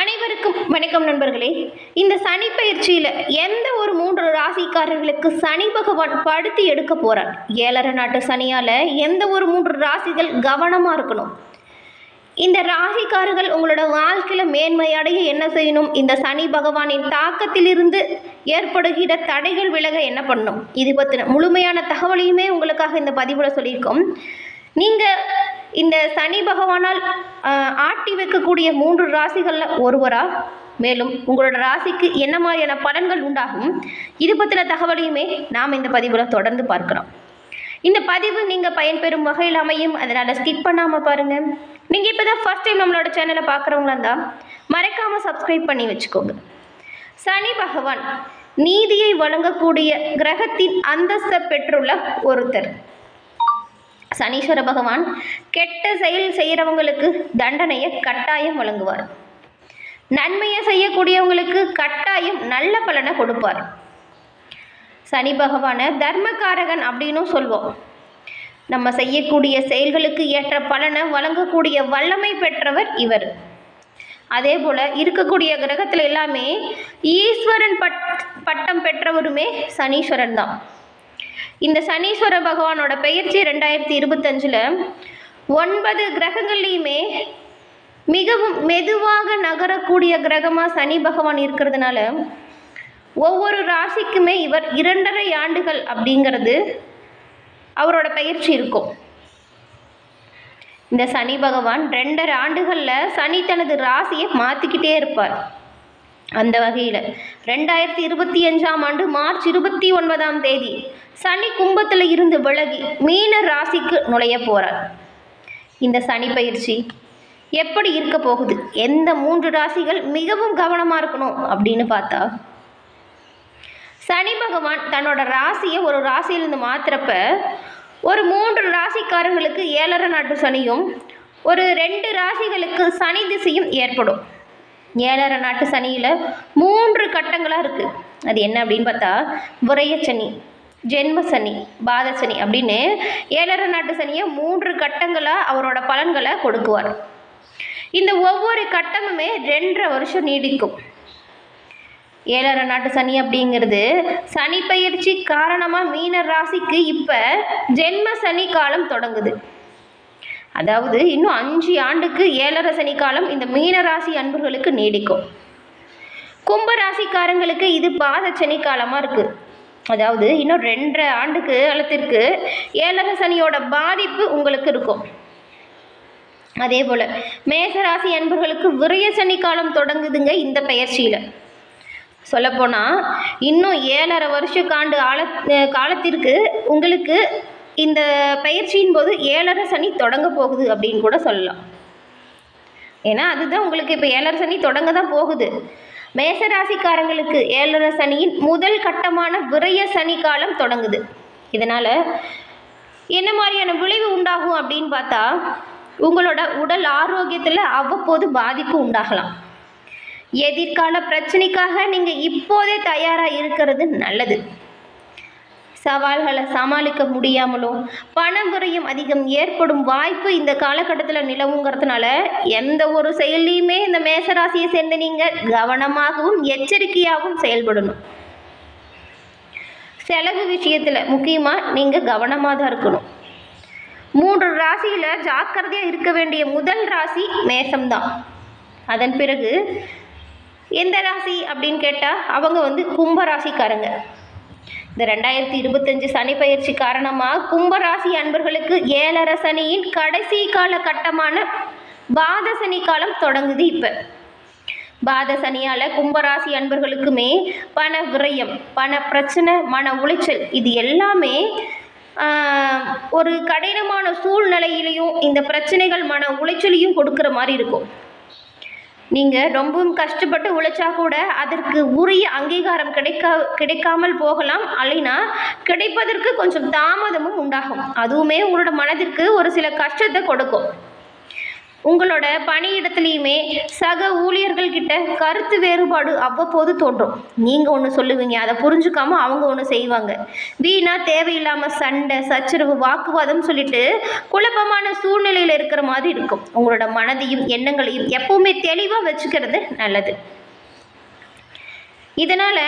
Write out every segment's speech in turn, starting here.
அனைவருக்கும் வணக்கம் நண்பர்களே. இந்த சனி பயிற்சியில் எந்த ஒரு மூன்று ராசிக்காரர்களுக்கு சனி பகவான் படுத்தி எடுக்க போறார்? ஏழரை நாட்டு சனியால் எந்த ஒரு மூன்று ராசிகள் கவனமாக இருக்கணும்? இந்த ராசிக்காரர்கள் உங்களோட வாழ்க்கையில் மேன்மையடைய என்ன செய்யணும்? இந்த சனி பகவானின் தாக்கத்திலிருந்து ஏற்படுகிற தடைகள் விலக என்ன பண்ணணும்? இது பற்றின முழுமையான தகவலையுமே உங்களுக்காக இந்த பதிவில் சொல்லியிருக்கோம். நீங்கள் இந்த சனி பகவானால் ஆட்டி வைக்கக்கூடிய மூன்று ராசிகளில் ஒருவரா? மேலும் உங்களோட ராசிக்கு என்ன மாதிரியான பலன்கள் உண்டாகும்? இது பற்றின தகவலையுமே நாம் இந்த பதிவில் தொடர்ந்து பார்க்கிறோம். இந்த பதிவு நீங்கள் பயன்பெறும் வகையில் அமையும். அதனால் ஸ்கிப் பண்ணாமல் பாருங்கள் நீங்கள் இப்போ தான் ஃபஸ்ட் டைம் நம்மளோட சேனலை பார்க்குறவங்களா இருந்தால் மறக்காமல் சப்ஸ்கிரைப் பண்ணி வச்சுக்கோங்க. சனி பகவான் நீதியை வழங்கக்கூடிய கிரகத்தின் அந்தஸ்தை பெற்றுள்ள ஒருத்தர். சனீஸ்வர பகவான் கெட்ட செயல் செய்கிறவங்களுக்கு தண்டனையை கட்டாயம் வழங்குவார். நன்மையை செய்யக்கூடியவங்களுக்கு கட்டாயம் நல்ல பலனை கொடுப்பார். சனி பகவானை தர்மகாரகன் அப்படின்னும் சொல்வோம். நம்ம செய்யக்கூடிய செயல்களுக்கு ஏற்ற பலனை வழங்கக்கூடிய வல்லமை பெற்றவர் இவர். அதே போல் இருக்கக்கூடிய கிரகத்தில் எல்லாமே ஈஸ்வரன் பட் பட்டம் பெற்றவருமே சனீஸ்வரன் தான். இந்த சனீஸ்வர பகவானோட பெயர்ச்சி ரெண்டாயிரத்தி இருபத்தஞ்சில் ஒன்பது கிரகங்கள்லேயுமே மிகவும் மெதுவாக நகரக்கூடிய கிரகமாக சனி பகவான் இருக்கிறதுனால ஒவ்வொரு ராசிக்குமே இவர் இரண்டரை ஆண்டுகள் அப்படிங்கிறது அவரோட பயிற்சி இருக்கும். இந்த சனி பகவான் ரெண்டரை ஆண்டுகளில் சனி தனது ராசியை மாற்றிக்கிட்டே இருப்பார். அந்த வகையில். ரெண்டாயிரத்தி இருபத்தி அஞ்சாம் ஆண்டு மார்ச் இருபத்தி ஒன்பதாம் தேதி சனி கும்பத்தில் இருந்து விலகி மீன ராசிக்கு நுழைய போகிறார் இந்த சனி பயிற்சி எப்படி இருக்க போகுது? எந்த மூன்று ராசிகள் மிகவும் கவனமாக இருக்கணும் அப்படின்னு பார்த்தா சனி பகவான் தன்னோட ராசியை ஒரு ராசியிலிருந்து மாற்றுறப்ப ஒரு மூன்று ராசிக்காரங்களுக்கு ஏழரை நாட்டு சனியும் ஒரு ரெண்டு ராசிகளுக்கு சனி திசையும் ஏற்படும். ஏழரை நாட்டு சனியில் மூன்று கட்டங்களாக இருக்குது அது என்ன அப்படின்னு பார்த்தா விரைய சனி ஜென்ம சனி பாத சனி அப்படின்னு ஏழரை நாட்டு சனியை மூன்று கட்டங்களாக அவரோட பலன்களை கொடுக்குவார். இந்த ஒவ்வொரு கட்டமுமே ரெண்டரை வருஷம் நீடிக்கும். ஏழரை நாட்டு சனி அப்படிங்கிறது சனி பயிற்சி காரணமாக மீன ராசிக்கு இப்போ ஜென்ம சனி காலம் தொடங்குது. அதாவது இன்னும் அஞ்சு ஆண்டுக்கு ஏழரை சனி காலம் இந்த மீன ராசி அன்பர்களுக்கு நீடிக்கும். கும்பராசிக்காரங்களுக்கு இது பாத சனி காலமாக இருக்குது அதாவது இன்னும் ரெண்டரை ஆண்டுக்கு காலத்திற்கு ஏழரை சனியோட பாதிப்பு உங்களுக்கு இருக்கும். அதே போல் மேசராசி அன்பர்களுக்கு விரய சனி காலம் தொடங்குதுங்க இந்த பயிற்சியில் சொல்லப்போனால் இன்னும் ஏழரை வருஷ காண்டு ஆழ காலத்திற்கு உங்களுக்கு இந்த பயிற்சியின் போது ஏழரை சனி தொடங்க போகுது அப்படின்னு கூட சொல்லலாம். ஏன்னா அதுதான் உங்களுக்கு இப்போ ஏழரை சனி தொடங்க தான் போகுது. மேசராசிக்காரங்களுக்கு ஏழரை சனியின் முதல் கட்டமான விரைய சனி காலம் தொடங்குது. இதனால் என்ன மாதிரியான விளைவு உண்டாகும் அப்படின்னு பார்த்தா உங்களோட உடல் ஆரோக்கியத்தில் அவ்வப்போது பாதிப்பு உண்டாகலாம். எதிர்கால பிரச்சனைக்காக நீங்கள் இப்போதே தயாராக இருக்கிறது நல்லது. சவால்களை சமாளிக்க முடியாமலும் பண விரயம் அதிகம் ஏற்படும் வாய்ப்பு இந்த காலகட்டத்தில் நிலவுங்கிறதுனால எந்த ஒரு செயல்லையுமே இந்த மேசராசியை சேர்ந்து நீங்கள் கவனமாகவும் எச்சரிக்கையாகவும் செயல்படணும். செலவு விஷயத்தில் முக்கியமாக நீங்கள் கவனமாக தான் இருக்கணும். மூன்று ராசியில் ஜாக்கிரதையாக இருக்க வேண்டிய முதல் ராசி மேசம்தான். அதன் பிறகு எந்த ராசி அப்படின்னு கேட்டால் அவங்க வந்து கும்ப ராசிக்காரங்க இந்த ரெண்டாயிரத்தி இருபத்தஞ்சு சனி பயிற்சி காரணமாக கும்பராசி அன்பர்களுக்கு ஏழரை சனியின் கடைசி கால கட்டமான பாத சனி காலம் தொடங்குது இப்போ. பாத சனியால் கும்பராசி அன்பர்களுக்குமே பண விரயம் பண பிரச்சனை மன உளைச்சல் இது எல்லாமே ஒரு கடினமான சூழ்நிலையிலையும் இந்த பிரச்சனைகள் மன உளைச்சலையும் கொடுக்குற மாதிரி இருக்கும். நீங்கள் ரொம்பவும் கஷ்டப்பட்டு உழைச்சா கூட அதற்கு உரிய அங்கீகாரம் கிடைக்கா கிடைக்காமல் போகலாம். அல்லைனா கிடைப்பதற்கு கொஞ்சம் தாமதமும் உண்டாகும். அதுவுமே உங்களோட மனதிற்கு ஒரு சில கஷ்டத்தை கொடுக்கும். உங்களோட பணியிடத்துலையுமே சக ஊழியர்கள் கிட்ட கருத்து வேறுபாடு அவ்வப்போது தோன்றும். நீங்கள் ஒன்று சொல்லுவீங்க அதை புரிஞ்சுக்காம அவங்க ஒன்று செய்வாங்க. வீணா தேவையில்லாமல் சண்டை சச்சரவு வாக்குவாதம் சொல்லிட்டு குழப்பமான சூழ்நிலையில் இருக்கிற மாதிரி இருக்கும். உங்களோட மனதையும் எண்ணங்களையும் எப்பவுமே தெளிவாக வச்சுக்கிறது நல்லது. இதனால்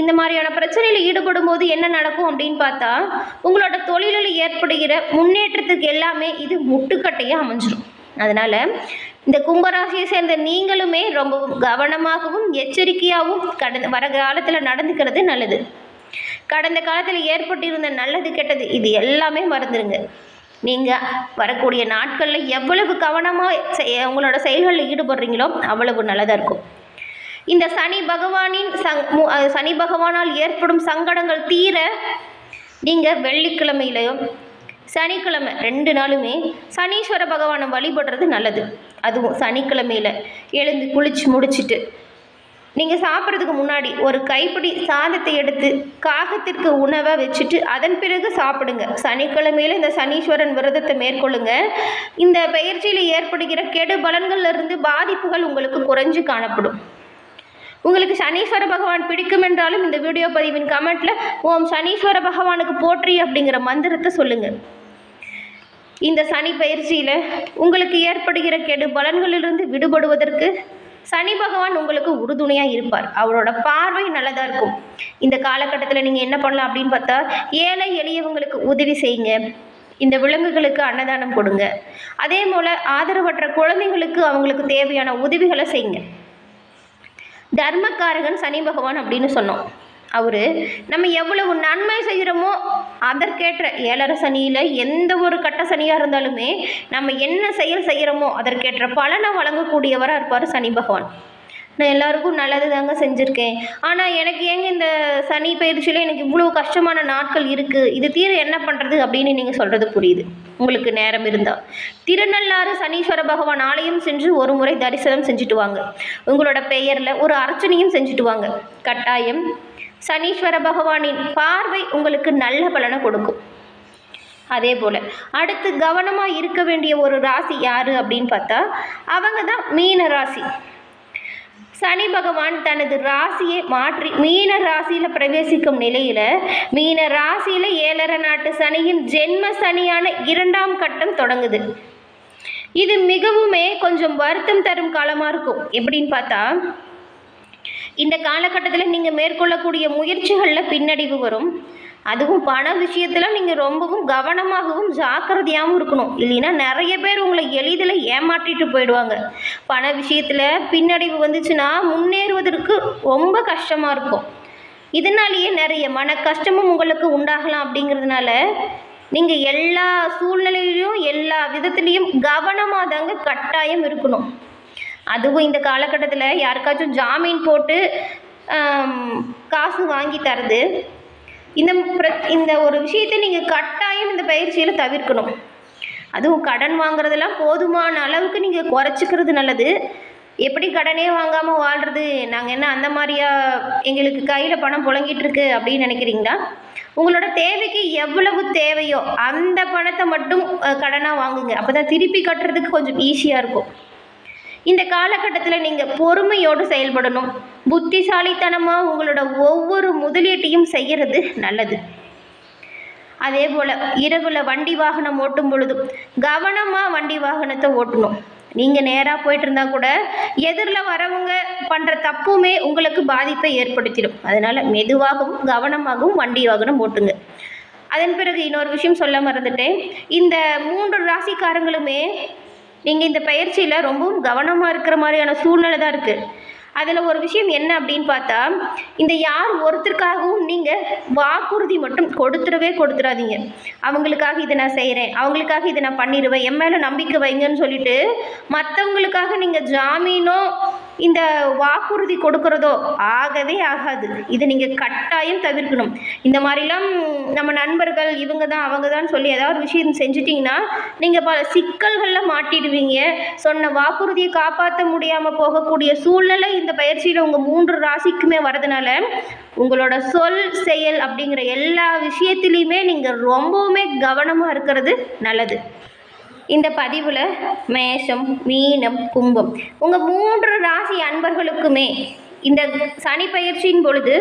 இந்த மாதிரியான பிரச்சனையில் ஈடுபடும் போது என்ன நடக்கும் அப்படின்னு பார்த்தா உங்களோட தொழிலில் ஏற்படுகிற முன்னேற்றத்துக்கு எல்லாமே இது முட்டுக்கட்டையாக அமைஞ்சிடும் அதனால் இந்த கும்பராசியை சேர்ந்த நீங்களுமே ரொம்பவும் கவனமாகவும் எச்சரிக்கையாகவும் கடந்த வர காலத்தில் நடந்துக்கிறது நல்லது. கடந்த காலத்தில் ஏற்பட்டிருந்த நல்லது கெட்டது இது எல்லாமே மறந்துடுங்க நீங்கள் வரக்கூடிய நாட்களில் எவ்வளவு கவனமாக செய் உங்களோட செயல்களில் ஈடுபடுறீங்களோ அவ்வளவு நல்லதாக இருக்கும். இந்த சனி பகவானின் சங் சனி பகவானால் ஏற்படும் சங்கடங்கள் தீர நீங்கள் வெள்ளிக்கிழமையிலையும் சனிக்கிழமை ரெண்டு நாளுமே சனீஸ்வர பகவானை வழிபடுறது நல்லது. அதுவும் சனிக்கிழமையில் எழுந்து குளிச்சு முடிச்சிட்டு நீங்கள் சாப்பிட்றதுக்கு முன்னாடி ஒரு கைப்பிடி சாதத்தை எடுத்து காகத்திற்கு உணவை வச்சுட்டு அதன் பிறகு சாப்பிடுங்க. சனிக்கிழமையில் இந்த சனீஸ்வரன் விரதத்தை மேற்கொள்ளுங்க. இந்த பயிற்சியில் ஏற்படுகிற கெடு பலன்கள்லேருந்து பாதிப்புகள் உங்களுக்கு குறைஞ்சு காணப்படும். உங்களுக்கு சனீஸ்வர பகவான் பிடிக்கும் என்றாலும் இந்த வீடியோ பதிவின் கமெண்ட்ல ஓம் சனீஸ்வர பகவானுக்கு போற்றி அப்படிங்கிற மந்திரத்தை சொல்லுங்க. இந்த சனி பயிற்சியில் உங்களுக்கு ஏற்படுகிற கெடு பலன்களிலிருந்து விடுபடுவதற்கு சனி பகவான் உங்களுக்கு உறுதுணையாக இருப்பார். அவரோட பார்வை நல்லதாக இருக்கும். இந்த காலகட்டத்தில் நீங்கள் என்ன பண்ணலாம் அப்படின்னு பார்த்தா ஏழை எளியவங்களுக்கு உதவி செய்யுங்க. இந்த விலங்குகளுக்கு அன்னதானம் கொடுங்க. அதே போல் ஆதரவற்ற குழந்தைங்களுக்கு அவங்களுக்கு தேவையான உதவிகளை செய்யுங்க. தர்மக்காரகன் சனி பகவான் அப்படின்னு சொன்னோம். அவர் நம்ம எவ்வளவு நன்மை செய்கிறோமோ அதற்கேற்ற ஏழரை சனியில் எந்த ஒரு கட்ட சனியாக இருந்தாலுமே நம்ம என்ன செயல் செய்கிறோமோ அதற்கேற்ற பலனை வழங்கக்கூடியவராக இருப்பார் சனி பகவான். நான் எல்லாருக்கும் நல்லது தாங்க செஞ்சுருக்கேன். ஆனால் எனக்கு ஏங்க இந்த சனி பயிற்சியில் எனக்கு இவ்வளோ கஷ்டமான நாட்கள் இருக்குது இது தீர என்ன பண்ணுறது அப்படின்னு நீங்கள் சொல்கிறது புரியுது. உங்களுக்கு நேரம் இருந்தால் திருநள்ளாறு சனீஸ்வர பகவான் ஆலயம் சென்று ஒரு முறை தரிசனம் செஞ்சுட்டு வாங்க. உங்களோட பெயரில் ஒரு அர்ச்சனையும் செஞ்சுட்டு வாங்க. கட்டாயம் சனீஸ்வர பகவானின் பார்வை உங்களுக்கு நல்ல பலனை கொடுக்கும். அதே போல் அடுத்து கவனமாக இருக்க வேண்டிய ஒரு ராசி யார் அப்படின்னு பார்த்தா அவங்க தான் மீன ராசி. சனி பகவான் தனது ராசியை மாற்றி மீன ராசியில் பிரவேசிக்கும் நிலையில் மீன ராசியில் ஏழரை நாட்டு சனியின் ஜென்ம சனியான இரண்டாம் கட்டம் தொடங்குது. இது மிகவுமே கொஞ்சம் வருத்தம் தரும் காலமாக இருக்கும். எப்படின்னு பார்த்தா இந்த காலகட்டத்தில் நீங்கள் மேற்கொள்ளக்கூடிய முயற்சிகளில் பின்னடைவு வரும். அதுவும் பண விஷயத்தில் நீங்கள் ரொம்பவும் கவனமாகவும் ஜாக்கிரதையாகவும் இருக்கணும். இல்லைன்னா நிறைய பேர் உங்களை எளிதில் ஏமாற்றிட்டு போயிடுவாங்க. பண விஷயத்தில் பின்னடைவு வந்துச்சுன்னா முன்னேறுவதற்கு ரொம்ப கஷ்டமாக இருக்கும். இதனாலேயே நிறைய மன கஷ்டமும் உங்களுக்கு உண்டாகலாம் அப்படிங்கிறதுனால நீங்கள் எல்லா சூழ்நிலையிலையும் எல்லா விதத்துலேயும் கவனமாக தாங்க கட்டாயம் இருக்கணும். அதுவும் இந்த காலகட்டத்தில் யாருக்காச்சும் ஜாமீன் போட்டு காசு வாங்கி தரது இந்த பிர- இந்த ஒரு விஷயத்தை நீங்கள் கட்டாயம் இந்த பயிற்சியில் தவிர்க்கணும். அதுவும் கடன் வாங்குறதெல்லாம் போதுமான அளவுக்கு நீங்கள் குறைச்சிக்கிறது நல்லது. எப்படி கடனே வாங்காமல் வாழ்கிறது நாங்கள் என்ன அந்த மாதிரியா எங்களுக்கு கையில் பணம் புழங்கிட்டுருக்கு அப்படின்னு நினைக்கிறீங்களா? உங்களோட தேவைக்கு எவ்வளவு தேவையோ அந்த பணத்தை மட்டும் கடனாக வாங்குங்க. அப்போ தான் திருப்பி கட்டுறதுக்கு கொஞ்சம் ஈஸியாக இருக்கும். இந்த காலகட்டத்தில் நீங்கள் பொறுமையோடு செயல்படணும். புத்திசாலித்தனமாக உங்களோட ஒவ்வொரு முதலீட்டையும் செய்கிறது நல்லது. அதே போல் இரவில் வண்டி வாகனம் ஓட்டும் பொழுதும் கவனமாக வண்டி வாகனத்தை ஓட்டணும். நீங்கள் நேராக போயிட்டு இருந்தால் கூட எதிரில் வரவங்க பண்ணுற தப்புமே உங்களுக்கு பாதிப்பை ஏற்படுத்திடும். அதனால் மெதுவாகவும் கவனமாகவும் வண்டி வாகனம் ஓட்டுங்க. அதன் பிறகு இன்னொரு விஷயம் சொல்ல மறந்துட்டேன். இந்த மூன்று ராசிக்காரங்களுமே நீங்கள் இந்த பயிற்சியில் ரொம்பவும் கவனமாக இருக்கிற மாதிரியான சூழ்நிலை தான் இருக்குது அதில் ஒரு விஷயம் என்ன அப்படின்னு பார்த்தா இந்த யார் ஒருத்தருக்காகவும் நீங்கள் வாக்குறுதி மட்டும் கொடுத்துடவே கொடுத்துடாதீங்க. அவங்களுக்காக இதை நான் செய்கிறேன் அவங்களுக்காக இதை நான் பண்ணிடுவேன் என் மேலே நம்பிக்கை வைங்கன்னு சொல்லிட்டு மற்றவங்களுக்காக நீங்கள் ஜாமீனோ இந்த வாக்குறுதி கொடுக்கறதோ ஆகவே ஆகாது. இதை நீங்கள் கட்டாயம் தவிர்க்கணும். இந்த மாதிரிலாம் நம்ம நண்பர்கள் இவங்க தான் அவங்க தான் சொல்லி ஏதாவது ஒரு விஷயம் செஞ்சிட்டிங்கன்னா நீங்கள் பல சிக்கல்களில் மாட்டிடுவீங்க. சொன்ன வாக்குறுதியை காப்பாற்ற முடியாமல் போகக்கூடிய சூழ்நிலை இந்த பயிற்சியில் உங்கள் மூன்று ராசிக்குமே வரதுனால உங்களோட சொல் செயல் அப்படிங்கிற எல்லா விஷயத்துலையுமே நீங்கள் ரொம்பவுமே கவனமாக இருக்கிறது நல்லது. இந்த பதிவில் மேஷம் மீனம் கும்பம். உங்கள் மூன்று ராசி அன்பர்களுக்குமே இந்த சனி பயிற்சியின் பொழுது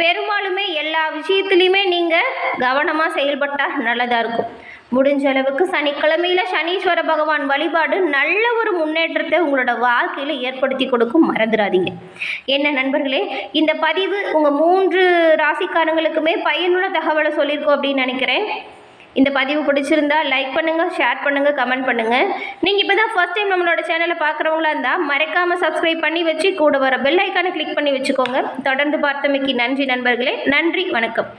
பெரும்பாலுமே எல்லா விஷயத்துலையுமே நீங்கள் கவனமாக செயல்பட்டால் நல்லதாக இருக்கும். முடிஞ்ச அளவுக்கு சனிக்கிழமையில் சனீஸ்வர பகவான் வழிபாடு நல்ல ஒரு முன்னேற்றத்தை உங்களோட வாழ்க்கையில் ஏற்படுத்தி கொடுக்கும். மறந்துடாதீங்க. என்ன நண்பர்களே இந்த பதிவு உங்கள் மூன்று ராசிக்காரங்களுக்குமே பயனுள்ள தகவலை சொல்லியிருக்கோம் அப்படின்னு நினைக்கிறேன். இந்த பதிவு பிடிச்சிருந்தா லைக் பண்ணுங்கள் ஷேர் பண்ணுங்கள் கமெண்ட் பண்ணுங்கள் நீங்கள் இப்போ தான் ஃபர்ஸ்ட் டைம் நம்மளோட சேனலை பார்க்குறவங்களா இருந்தால் மறக்காமல் சப்ஸ்கிரைப் பண்ணி வச்சு கூட வர பெல் ஐக்கானை கிளிக் பண்ணி வச்சுக்கோங்க. தொடர்ந்து பார்த்தமைக்கு நன்றி நண்பர்களே. நன்றி வணக்கம்.